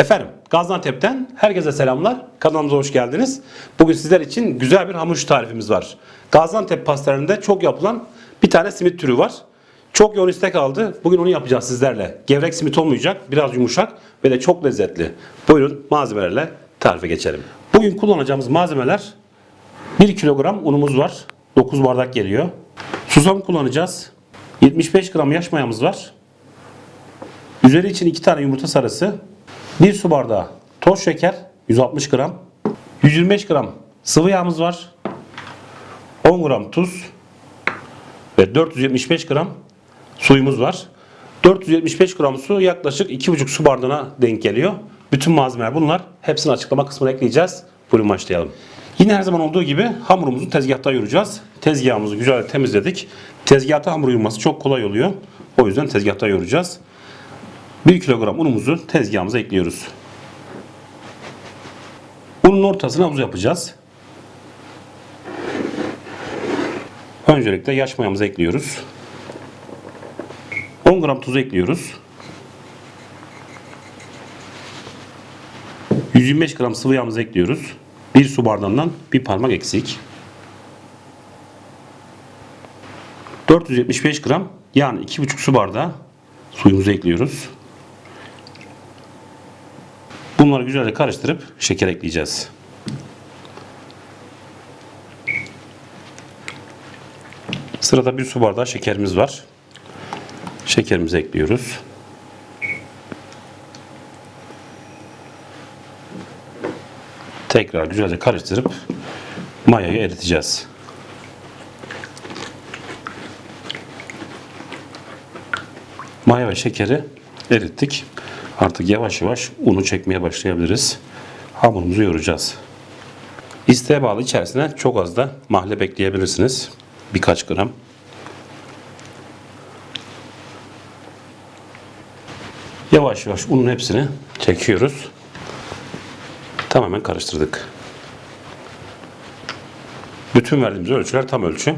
Efendim Gaziantep'ten herkese selamlar. Kanalımıza hoş geldiniz. Bugün sizler için güzel bir hamur tarifimiz var. Gaziantep pastalarında çok yapılan bir tane simit türü var. Çok yoğun istek aldı. Bugün onu yapacağız sizlerle. Gevrek simit olmayacak, biraz yumuşak ve de çok lezzetli. Buyurun malzemelerle tarife geçelim. Bugün kullanacağımız malzemeler 1 kilogram unumuz var. 9 bardak geliyor. Susam kullanacağız. 75 gram yaş mayamız var. Üzeri için 2 tane yumurta sarısı, 1 su bardağı toz şeker 160 gram, 125 gram sıvı yağımız var, 10 gram tuz ve 475 gram suyumuz var. 475 gram su yaklaşık 2,5 su bardağına denk geliyor. Bütün malzemeler bunlar. Hepsini açıklama kısmına ekleyeceğiz. Buyurun başlayalım. Yine her zaman olduğu gibi hamurumuzu tezgahta yoğuracağız. Tezgahımızı güzel temizledik. Tezgahta hamur yoğurması çok kolay oluyor. O yüzden tezgahta yoğuracağız. 1 kilogram unumuzu tezgahımıza ekliyoruz. Unun ortasına havuz yapacağız. Öncelikle yaş mayamızı ekliyoruz. 10 gram tuz ekliyoruz. 125 gram sıvı yağımızı ekliyoruz. 1 su bardağından bir parmak eksik. 475 gram yani 2,5 su bardağı suyumuzu ekliyoruz. Bunları güzelce karıştırıp şeker ekleyeceğiz. Sırada bir su bardağı şekerimiz var. Şekerimizi ekliyoruz. Tekrar güzelce karıştırıp mayayı eriteceğiz. Maya ve şekeri erittik. Artık yavaş yavaş unu çekmeye başlayabiliriz. Hamurumuzu yoğuracağız. İsteğe bağlı içerisine çok az da mahle bekleyebilirsiniz. Birkaç gram. Yavaş yavaş unun hepsini çekiyoruz. Tamamen karıştırdık. Bütün verdiğimiz ölçüler tam ölçü.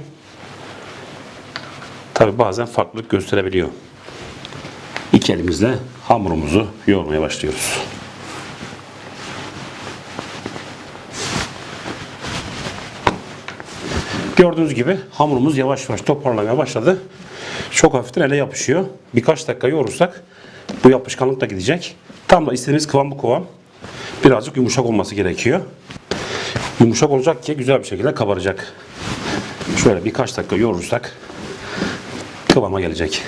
Tabi bazen farklılık gösterebiliyor. İki elimizle hamurumuzu yoğurmaya başlıyoruz. Gördüğünüz gibi hamurumuz yavaş yavaş toparlamaya başladı. Çok hafiften ele yapışıyor. Birkaç dakika yoğurursak bu yapışkanlık da gidecek. Tam da istediğimiz kıvam bu kıvam. Birazcık yumuşak olması gerekiyor. Yumuşak olacak ki güzel bir şekilde kabaracak. Şöyle birkaç dakika yoğurursak kıvama gelecek.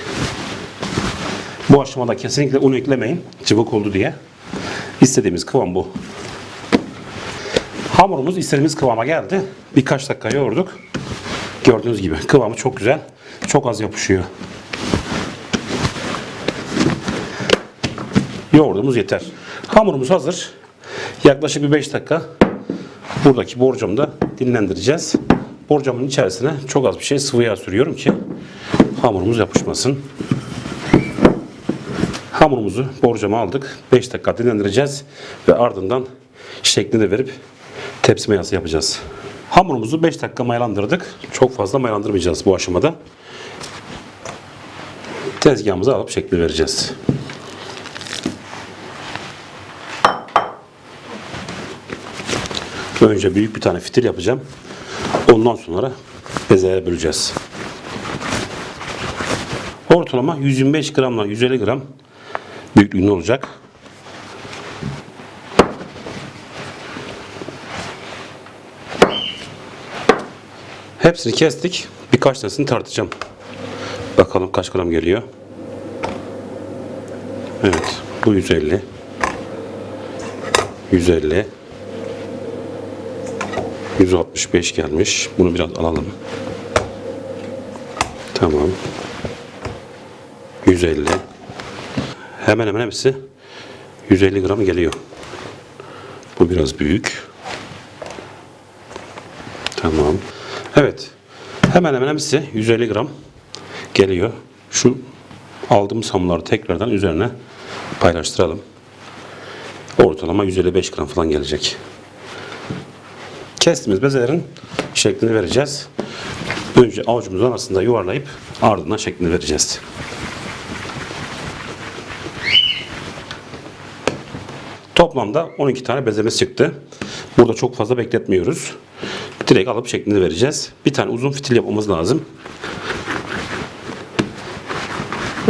Bu aşamada kesinlikle un eklemeyin. Cıvık oldu diye. İstediğimiz kıvam bu. Hamurumuz istediğimiz kıvama geldi. Birkaç dakika yoğurduk. Gördüğünüz gibi kıvamı çok güzel. Çok az yapışıyor. Yoğurdumuz yeter. Hamurumuz hazır. Yaklaşık bir 5 dakika buradaki borcamda dinlendireceğiz. Borcamın içerisine çok az bir şey sıvı yağ sürüyorum ki hamurumuz yapışmasın. Hamurumuzu borcama aldık. 5 dakika dinlendireceğiz ve ardından şeklini verip tepsi mayası yapacağız. Hamurumuzu 5 dakika mayalandırdık. Çok fazla mayalandırmayacağız bu aşamada. Tezgahımıza alıp şekli vereceğiz. Önce büyük bir tane fitil yapacağım. Ondan sonra bezelere böleceğiz. Ortalama 125 gramla 150 gram büyüklüğünde olacak. Hepsini kestik. Birkaç tanesini tartacağım. Bakalım kaç gram geliyor. Evet. Bu 150. 150. 165 gelmiş. Bunu biraz alalım. Tamam. 150. Hemen hemen hepsi 150 gram geliyor. Bu biraz büyük. Tamam. Evet. Hemen hemen hepsi 150 gram geliyor. Şu aldığımız hamurları tekrardan üzerine paylaştıralım. Ortalama 155 gram falan gelecek. Kestiğimiz bezelerin şeklini vereceğiz. Önce avucumuzun arasında yuvarlayıp ardından şeklini vereceğiz. Toplamda 12 tane bezemiz çıktı. Burada çok fazla bekletmiyoruz. Direkt alıp şeklini vereceğiz. Bir tane uzun fitil yapmamız lazım.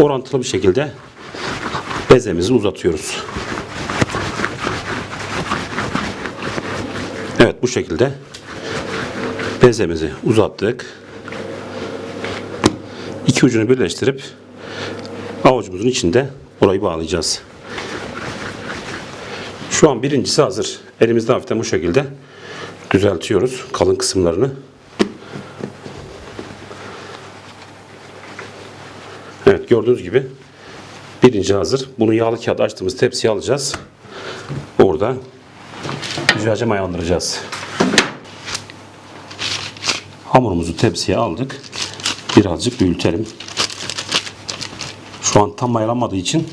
Orantılı bir şekilde bezemizi uzatıyoruz. Evet bu şekilde bezemizi uzattık. İki ucunu birleştirip avucumuzun içinde orayı bağlayacağız. Şu an birincisi hazır. Elimizde hafiften bu şekilde düzeltiyoruz kalın kısımlarını. Evet gördüğünüz gibi birinci hazır. Bunu yağlı kağıt açtığımız tepsiye alacağız. Orada güzelce mayalandıracağız. Hamurumuzu tepsiye aldık. Birazcık büyütelim. Şu an tam mayalanmadığı için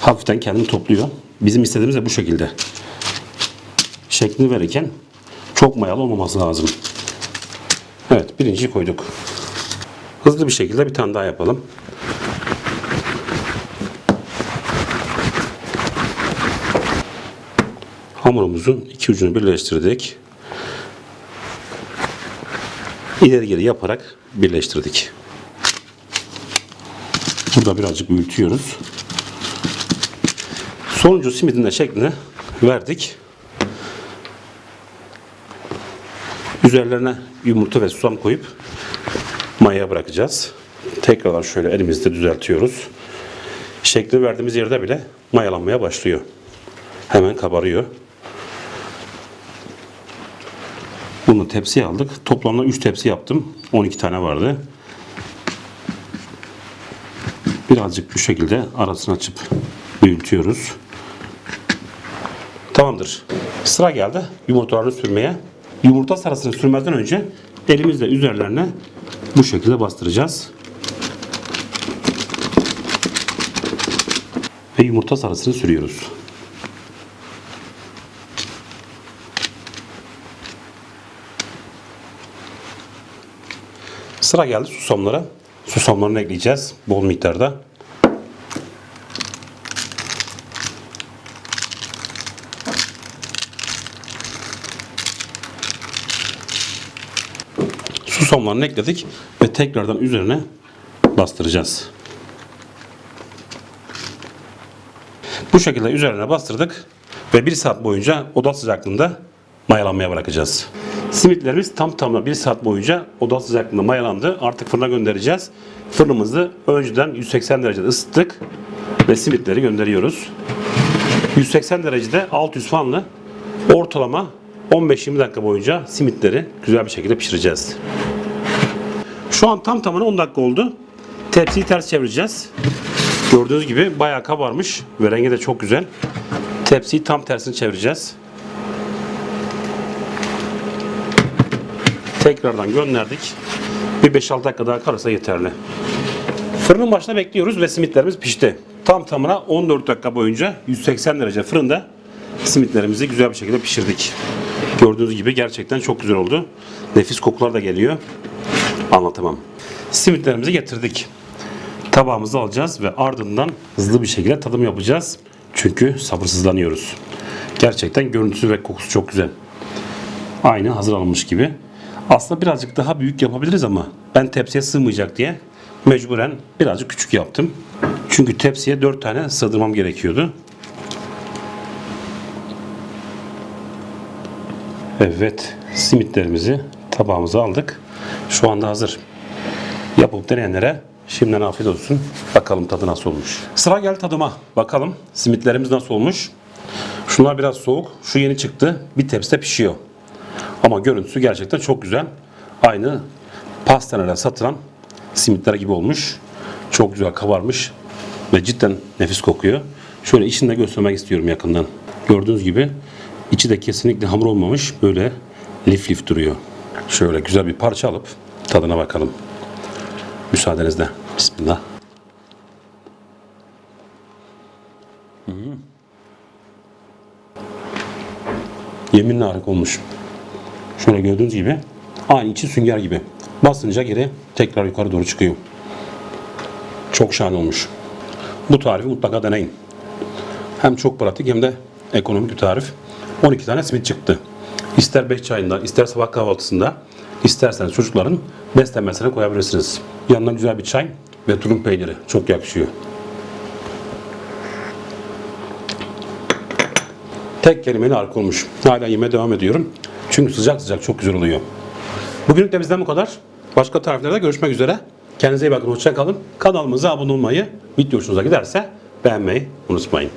hafiften kendini topluyor. Bizim istediğimiz de bu şekilde. Şeklini verirken çok mayalı olmaması lazım. Evet birinciyi koyduk. Hızlı bir şekilde bir tane daha yapalım. Hamurumuzun iki ucunu birleştirdik. İleri geri yaparak birleştirdik. Burada birazcık büyütüyoruz. Sonuncu simidin de şeklini verdik. Üzerlerine yumurta ve susam koyup mayaya bırakacağız. Tekrardan şöyle elimizde düzeltiyoruz. Şekli verdiğimiz yerde bile mayalanmaya başlıyor. Hemen kabarıyor. Bunu tepsiye aldık. Toplamda 3 tepsi yaptım. 12 tane vardı. Birazcık bu şekilde arasını açıp büyütüyoruz. Tamamdır. Sıra geldi yumurtalarını sürmeye. Yumurta sarısını sürmeden önce elimizle üzerlerine bu şekilde bastıracağız. Ve yumurta sarısını sürüyoruz. Sıra geldi susamlara. Susamlarını ekleyeceğiz bol miktarda. Susamlarını ekledik ve tekrardan üzerine bastıracağız. Bu şekilde üzerine bastırdık ve bir saat boyunca oda sıcaklığında mayalanmaya bırakacağız. Simitlerimiz tam tamına bir saat boyunca oda sıcaklığında mayalandı. Artık fırına göndereceğiz. Fırınımızı önceden 180 derecede ısıttık ve simitleri gönderiyoruz. 180 derecede 600 fanlı ortalama 15-20 dakika boyunca simitleri güzel bir şekilde pişireceğiz. Şu an tam tamına 10 dakika oldu. Tepsiyi ters çevireceğiz. Gördüğünüz gibi bayağı kabarmış ve rengi de çok güzel. Tepsiyi tam tersini çevireceğiz. Tekrardan gönderdik. Bir 5-6 dakika daha kalırsa yeterli. Fırının başına bekliyoruz ve simitlerimiz pişti. Tam tamına 14 dakika boyunca 180 derece fırında simitlerimizi güzel bir şekilde pişirdik. Gördüğünüz gibi gerçekten çok güzel oldu. Nefis kokular da geliyor. Anlatamam. Simitlerimizi getirdik. Tabağımızı alacağız ve ardından hızlı bir şekilde tadım yapacağız. Çünkü sabırsızlanıyoruz. Gerçekten görüntüsü ve kokusu çok güzel. Aynı hazır alınmış gibi. Aslında birazcık daha büyük yapabiliriz ama ben tepsiye sığmayacak diye mecburen birazcık küçük yaptım. Çünkü tepsiye 4 tane sığdırmam gerekiyordu. Evet, simitlerimizi tabağımıza aldık. Şu anda hazır. Yapıp deneyenlere şimdiden afiyet olsun. Bakalım tadı nasıl olmuş. Sıra gel tadıma. Bakalım simitlerimiz nasıl olmuş. Şunlar biraz soğuk. Şu yeni çıktı. Bir tepside pişiyor. Ama görüntüsü gerçekten çok güzel. Aynı pastanelerde satılan simitler gibi olmuş. Çok güzel kabarmış ve cidden nefis kokuyor. Şöyle içinde göstermek istiyorum yakından. Gördüğünüz gibi içi de kesinlikle hamur olmamış. Böyle lif lif duruyor. Şöyle güzel bir parça alıp tadına bakalım. Müsaadenizle. Bismillah. Hmm. Yeminle harika olmuş. Şöyle gördüğünüz gibi aynı içi sünger gibi. Basınca geri tekrar yukarı doğru çıkıyor. Çok şahane olmuş. Bu tarifi mutlaka deneyin. Hem çok pratik hem de Ekonomik bir tarif. 12 tane simit çıktı. İster 5 çayında, ister sabah kahvaltısında, isterseniz çocukların beslenmesine koyabilirsiniz. Yanına güzel bir çay ve tulum peyniri. Çok yakışıyor. Tek kelimeyle harika olmuş. Hala yemeye devam ediyorum. Çünkü sıcak sıcak çok güzel oluyor. Bugünlük de bizden bu kadar. Başka tariflerde görüşmek üzere. Kendinize iyi bakın. Hoşça kalın. Kanalımıza abone olmayı, video hoşunuza giderse beğenmeyi unutmayın.